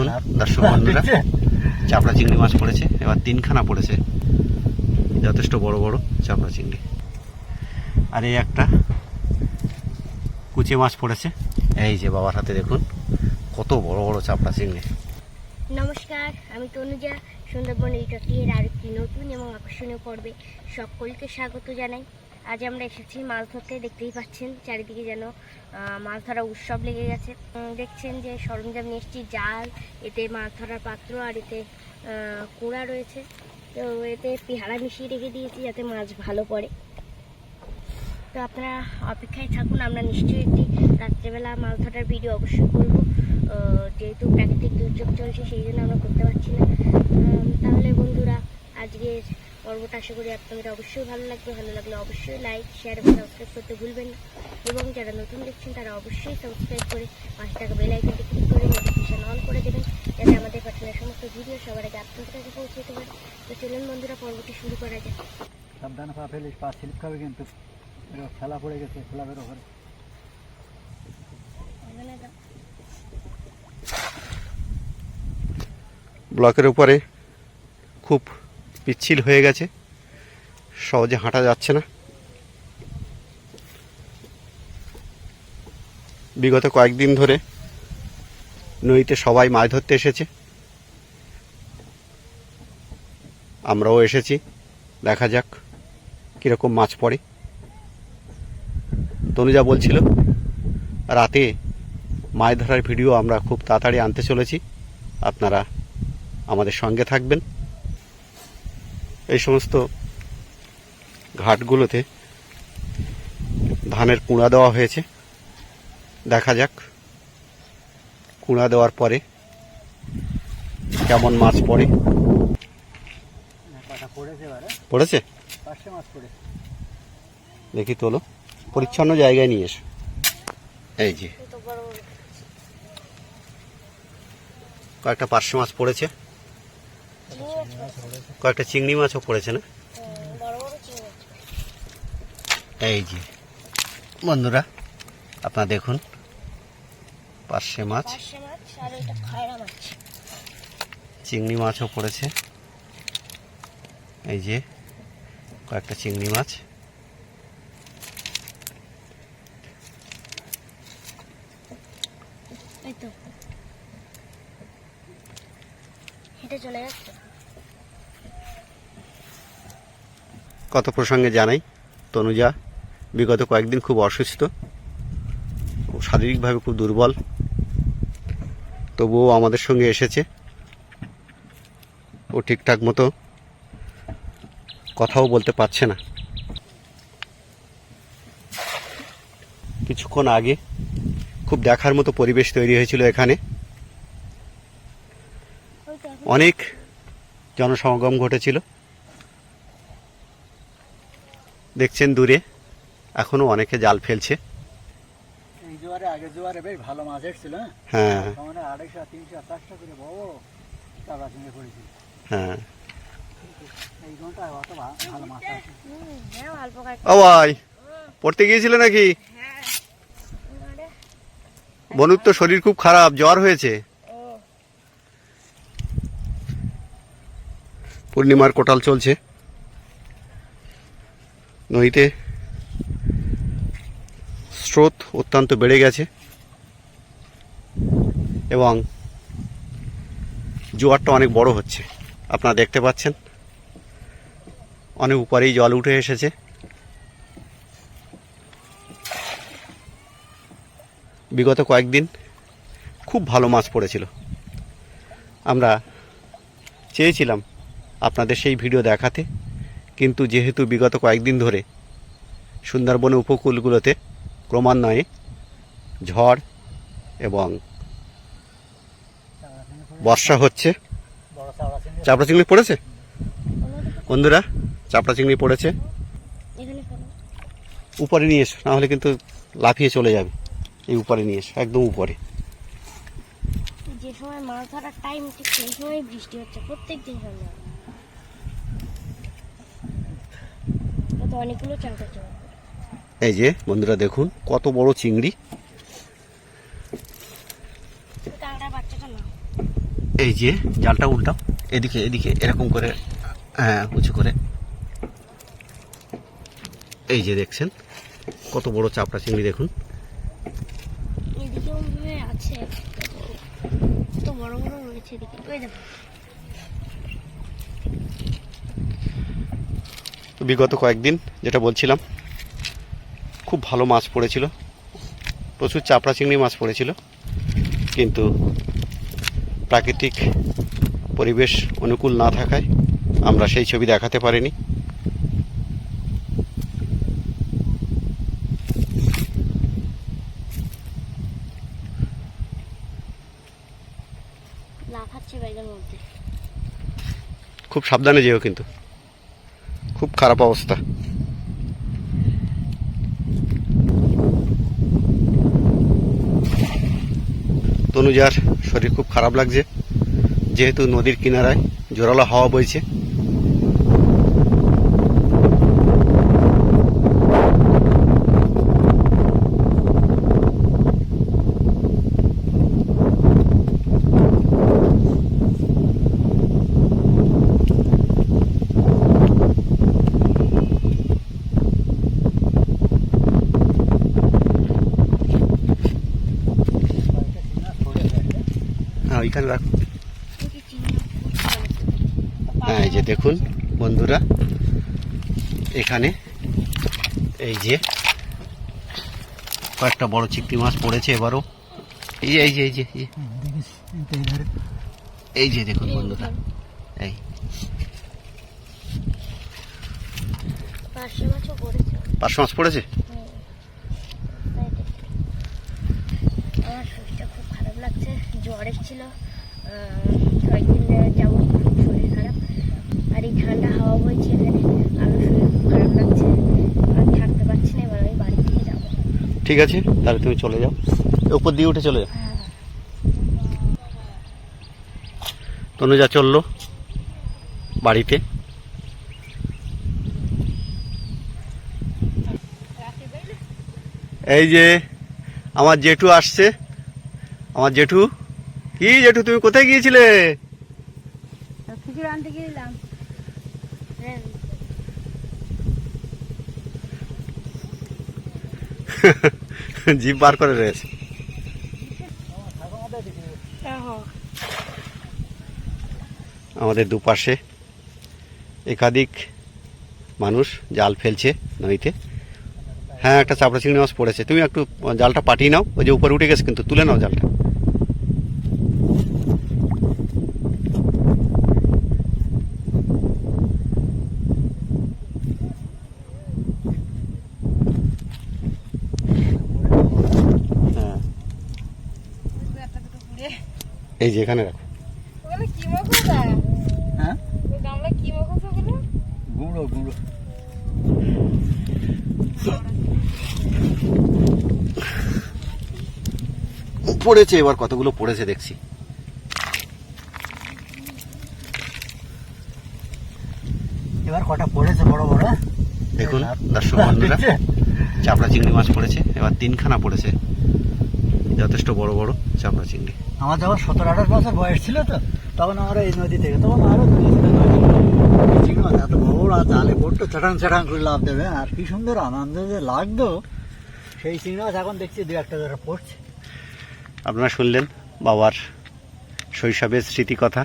দেখুন দর্শক বন্ধুরা চাপড়া চিংড়ি মাছ পড়েছে এবার তিনখানা পড়েছে। যথেষ্ট বড় বড় চাপড়া চিংড়ি। আর এই একটা কুচে মাছ পড়েছে। এই যে বাবার হাতে দেখুন কত বড় বড় চাপড়া চিংড়ি। নমস্কার আমি তনুজা সুন্দরবন ইউটিউবের আরেকটি নতুন এবং আকর্ষণীয় পর্বে সকলকে স্বাগত জানাই। আজ আমরা এসেছি মাছ ধরতে, দেখতেই পাচ্ছেন চারিদিকে যেন মাছ ধরা উৎসব লেগে গেছে। দেখছেন যে সরঞ্জাম নিয়ে জাল, এতে মাছ ধরার পাত্র আর এতে কুড়া রয়েছে। তো এতে পেহারা মিশিয়ে রেখে দিয়েছি যাতে মাছ ভালো পড়ে। তো আপনারা অপেক্ষায় থাকুন, আমরা নিশ্চয়ই একটি রাত্রেবেলা মাছ ধরার ভিডিও অবশ্যই করব। যেহেতু প্রাকৃতিক দুর্যোগ চলছে, সেই জন্য আমরা করতে পারছি না। তাহলে বন্ধুরা, আজকের পর্বটা আশা করি আপনাদের অবশ্যই ভালো লাগবে। ভালো লাগলে অবশ্যই লাইক শেয়ার এবং সাবস্ক্রাইব করতে ভুলবেন না। এবং যারা নতুন দেখছেন তারা অবশ্যই সাবস্ক্রাইব করে পাঁচ টাকা বেল আইকনটি ক্লিক করে নোটিফিকেশন অন করে দেবেন। যাতে আমাদের পাঠানোর সমস্ত ভিডিও সবার আগে আপনাদের কাছে পৌঁছে যেতে পারে। তো চলুন বন্ধুরা পর্বটি শুরু করা যাক। সাবধান পা ফেলিস পা স্লিপ খাবে কিন্তু। খেলা পড়ে গেছে ক্লাবের ওপরে এখানে ব্লকের উপরে খুব পিচ্ছিল হয়ে গেছে। সহজে হাঁটা যাচ্ছে না। বিগত কয়েকদিন ধরে নদীতে সবাই মাছ ধরতে এসেছে। আমরাও এসেছি। দেখা যাক কীরকম মাছ পড়ে। তনুজা বলছিল, রাতে মাছ ধরার ভিডিও আমরা খুব তাড়াতাড়ি আনতে চলেছি। আপনারা আমাদের সঙ্গে থাকবেন। এই সমস্ত ঘাটগুলোতে ধানের কুঁড়া দেওয়া হয়েছে। দেখা যাক। কুঁড়া দেওয়ার পরে কেমন মাছ পড়ে। পড়েছে দেখি তোলো। পরিচ্ছন্ন জায়গায় নিয়ে এসো। এই যে। কয়েকটা পার্শ্ব মাছ পড়েছে। কয়েকটা চিংড়ি মাছও পড়েছে না। এই যে, বন্ধুরা, আপনারা দেখুন, পার্শে মাছ। চিংড়ি মাছও পড়েছে এই যে, কয়েকটা চিংড়ি মাছ। চলে যাচ্ছে। কত প্রসঙ্গে জানাই, তনুজা বিগত কয়েকদিন খুব অসুস্থ, ও শারীরিকভাবে খুব দুর্বল, তবুও আমাদের সঙ্গে এসেছে। ও ঠিকঠাক মতো কথাও বলতে পারছে না। কিছুক্ষণ আগে খুব দেখার মতো পরিবেশ তৈরি হয়েছিল এখানে। অনেক জনসমাগম ঘটেছিল। দেখছেন দূরে এখনও অনেকে জাল ফেলছে। এই জোয়ারে আগে জোয়ারে বেশ ভালো মাছ এসেছিল হ্যাঁ? আড়াইশো তিনশো চারশো করে বড় বড় চাপড়া চিংড়ি পড়েছিল হ্যাঁ। হ্যাঁ ও ভাই পড়তে গিয়েছিলে নাকি? বনুর তো শরীর খুব খারাপ জ্বর হয়েছে। পূর্ণিমার কোটাল চলছে। নদীতে স্রোত অত্যন্ত বেড়ে গেছে এবং জোয়ারটা অনেক বড় হচ্ছে। আপনারা দেখতে পাচ্ছেন, অনেক উপরেই জল উঠে এসেছে। বিগত কয়েকদিন খুব ভালো মাছ পড়েছিল। আমরা চেয়েছিলাম আপনাদের সেই ভিডিও দেখাতে কিন্তু যেহেতু বিগত কয়েকদিন ধরে সুন্দরবন উপকূলগুলোতে ক্রমান্বয়ে ঝড় এবং। বর্ষা হচ্ছে। চাপড়া চিংড়ি পড়েছে? বন্ধুরা চাপড়া চিংড়ি পড়েছে। উপরে নিয়ে এসো নাহলে কিন্তু লাফিয়ে চলে যাবে। এই উপরে নিয়ে এসো, একদম উপরে। যে সময় মাছ ধরার টাইম ঠিক সেই সময় বৃষ্টি হচ্ছে প্রত্যেক দিন তো অনেকগুলো চলে এই যে বন্ধুরা দেখুন কত বড় চিংড়ি। এই যে জালটা উল্টাও। এদিকে এদিকে এরকম করে হ্যাঁ উঁচু করে। এই যে দেখছেন কত বড় চাপড়া চিংড়ি দেখুন। আছে কত বড় বড় রয়েছে এদিকে। ওই দেখো। তো বিগত কয়েকদিন যেটা বলছিলাম খুব ভালো মাছ পড়েছিল। প্রচুর চাপড়া চিংড়ি মাছ পড়েছিল কিন্তু প্রাকৃতিক পরিবেশ অনুকূল না থাকায় আমরা সেই ছবি দেখাতে পারিনি। খুব সাবধানে যেও কিন্তু। খুব খারাপ অবস্থা। তনুজার শরীর খুব খারাপ লাগছে। যেহেতু নদীর কিনারায় জোরালো হাওয়া বইছে হ্যাঁ ওইখানে রাখো ওই যে চিংড়ি মাছ হ্যাঁ এই যে দেখুন বন্ধুরা এখানে এই যে কয়েকটা বড় চিংড়ি মাছ পড়েছে এবারও। এই যে এই যে এই যে এই যে, দেখুন বন্ধুরা এই। পাঁচশো মাছ পড়েছে? আমার শরীরটা খুব খারাপ লাগছে জ্বর এসেছিল কয়েকদিন যাব খুব শরীর খারাপ আর এই ঠান্ডা হাওয়া বইছে আরও শরীর খারাপ লাগছে। আর থাকতে পারছি না এবার আমি বাড়ি থেকে যাব। ঠিক আছে তাহলে তুমি চলে যাও। উপর দিয়ে উঠে চলে যাও। হ্যাঁ। তনুজা চলল বাড়িতে। এই যে আমার জেঠু আসছে। আমার জেঠু কি জেঠু তুমি কোথায় গিয়েছিলে? হ্যাঁ। জিভ বার করে রয়েছে। আমাদের দুপাশে একাধিক মানুষ জাল ফেলছে নদীতে। হ্যাঁ একটা চাপড়া চিংড়ি মাছ পড়েছে। তুমি একটু জালটা পাঠিয়ে নাও। ওই যে উপরে উঠে গেছে কিন্তু তুলে নাও জালটা হ্যাঁ এই যে এখানে রাখো। হ্যাঁ? গুঁড়ো গুঁড়ো। পড়েছে এবার কতগুলো পড়েছে দেখছি। এবার কটা পড়েছে বড় বড়? দেখুন দর্শক বন্ধুরা চাপড়া চিংড়ি মাছ পড়েছে এবার তিনখানা পড়েছে। যথেষ্ট বড় বড় চাপড়া চিংড়ি। আমার যখন সতেরো আঠাশ বছর বয়স ছিল তো, তখন আমরা এই নদী থেকে, তখন আরও নদী ছিল, নদী। এই চিংড়ি মাছ এত বড় জালে পড়তো চাটাং চাটাং করে লাভ দেবে। আর কি সুন্দর আনন্দ যে লাগতো। সেই চিংড়ি মাছ এখন দেখছি দু একটা ধরে পড়ছে। আপনারা শুনলেন বাবার শৈশবের স্মৃতিকথা।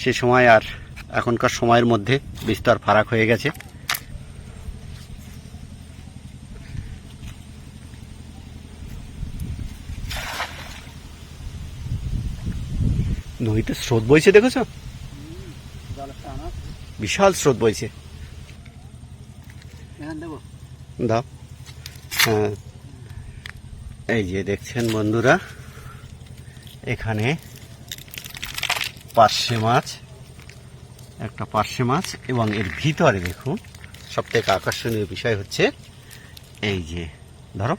সে সময় আর এখনকার সময়ের মধ্যে বিস্তর ফারাক হয়ে গেছে। নদীতে স্রোত বইছে, দেখেছ? বিশাল স্রোত বইছে। দাও। হ্যাঁ। এই যে দেখছেন বন্ধুরা, এখানে পার্শে মাছ, একটা পার্শে মাছ, এবং এর ভিতরে দেখুন সব থেকে আকর্ষণীয় বিষয় হচ্ছে, এই যে, ধরো,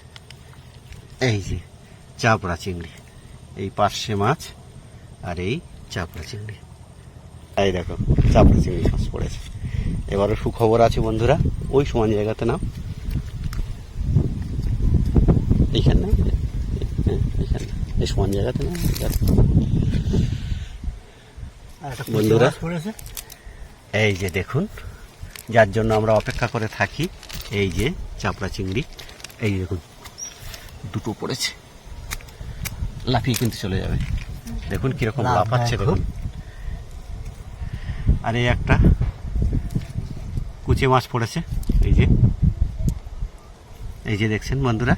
এই যে চাপড়া চিংড়ি, এই পার্শে মাছ আর এই চাপড়া চিংড়ি। এই দেখো চাপড়া চিংড়ি মাছ পড়েছে। এবারও সুখবর আছে বন্ধুরা ওই সমান জায়গাতে নাও। এইখানে হ্যাঁ এইখানে এই সমান জায়গাতে না আর একটা বন্ধুরা। পড়েছে। এই যে দেখুন যার জন্য আমরা অপেক্ষা করে থাকি এই যে চাপড়া চিংড়ি। এই দেখুন দুটো পড়েছে। লাফিয়ে কিন্তু চলে যাবে। দেখুন কীরকম লাফ লাফাচ্ছে দেখুন। আর এই একটা কুচে মাছ পড়েছে এই যে। এই যে দেখছেন বন্ধুরা?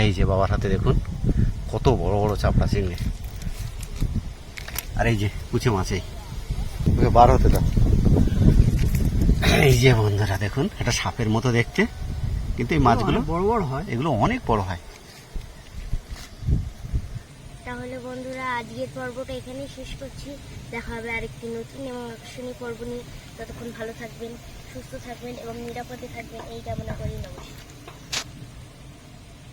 এই যে বাবার হাতে দেখুন কত বড় বড় চাপড়া চিংড়ি। আর এই যে কুচে মাছ এই। ওকে বার হতে দাও। এই যে বন্ধুরা দেখুন এটা সাপের মতো দেখতে। কিন্তু এই মাছগুলো বড় বড় হয়। এগুলো অনেক বড় হয়। তাহলে বন্ধুরা, আজকের পর্বটা এখানেই শেষ করছি। দেখা হবে আরেকটি নতুন এবং আকর্ষণীয় পর্ব নিয়ে। ততক্ষণ ভালো থাকবেন, সুস্থ থাকবেন এবং নিরাপদে থাকবেন। এই কামনা করি, নমস্কার।